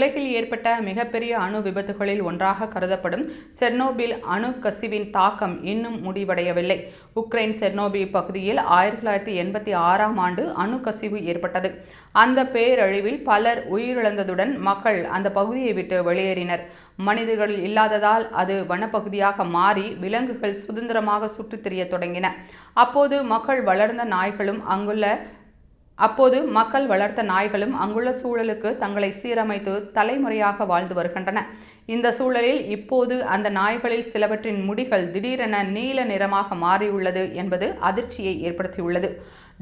உலகில் ஏற்பட்ட மிகப்பெரிய அணு விபத்துகளில் ஒன்றாக கருதப்படும் செர்னோபில் அணு கசிவின் தாக்கம் இன்னும் முடிவடையவில்லை. உக்ரைன் செர்னோபில் பகுதியில் ஆயிரத்தி தொள்ளாயிரத்தி எண்பத்தி ஆறாம் ஆண்டு அணு கசிவு ஏற்பட்டது. அந்த பேரழிவில் பலர் உயிரிழந்ததுடன் மக்கள் அந்த பகுதியை விட்டு வெளியேறினர். மனிதர்கள் இல்லாததால் அது வனப்பகுதியாக மாறி விலங்குகள் சுதந்திரமாக சுற்றித் திரியத் தொடங்கின. அப்போது மக்கள் வளர்ந்த நாய்களும் அங்குள்ள அப்போது மக்கள் வளர்த்த நாய்களும் அங்குள்ள சூழலுக்கு தங்களை சீரமைத்து தலைமுறையாக வாழ்ந்து வருகின்றன. இந்த சூழலில் இப்போது அந்த நாய்களில் சிலவற்றின் முடிகள் திடீரென நீல நிறமாக மாறியுள்ளது என்பது அதிர்ச்சியை ஏற்படுத்தியுள்ளது.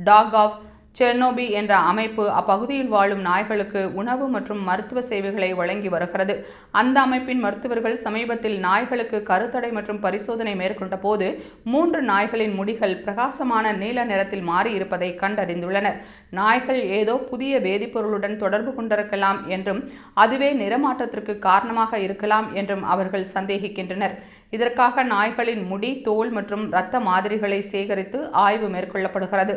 டாக் ஆஃப் செர்னோபி என்ற அமைப்பு அப்பகுதியில் வாழும் நாய்களுக்கு உணவு மற்றும் மருத்துவ சேவைகளை வழங்கி வருகிறது. அந்த அமைப்பின் மருத்துவர்கள் சமீபத்தில் நாய்களுக்கு கருத்தடை மற்றும் பரிசோதனை மேற்கொண்ட போது மூன்று நாய்களின் முடிகள் பிரகாசமான நீல நிறத்தில் மாறி இருப்பதை கண்டறிந்துள்ளனர். நாய்கள் ஏதோ புதிய வேதிப்பொருளுடன் தொடர்பு கொண்டிருக்கலாம் என்றும் அதுவே நிறமாற்றத்திற்கு காரணமாக இருக்கலாம் என்றும் அவர்கள் சந்தேகிக்கின்றனர். இதற்காக நாய்களின் முடி தோல் மற்றும் இரத்த மாதிரிகளை சேகரித்து ஆய்வு மேற்கொள்ளப்படுகிறது.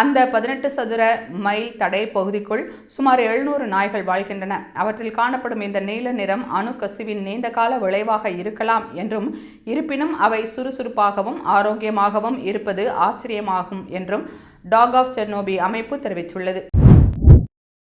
அந்த பதினெட்டு சதுர மைல் தடை பகுதிக்குள் சுமார் எழுநூறு நாய்கள் வாழ்கின்றன. அவற்றில் காணப்படும் இந்த நீல நிறம் அணு கசிவின் நீண்டகால விளைவாக இருக்கலாம் என்றும் இருப்பினும் அவை சுறுசுறுப்பாகவும் ஆரோக்கியமாகவும் இருப்பது ஆச்சரியமாகும் என்றும் டாக் ஆஃப் செர்னோபி அமைப்பு தெரிவித்துள்ளது.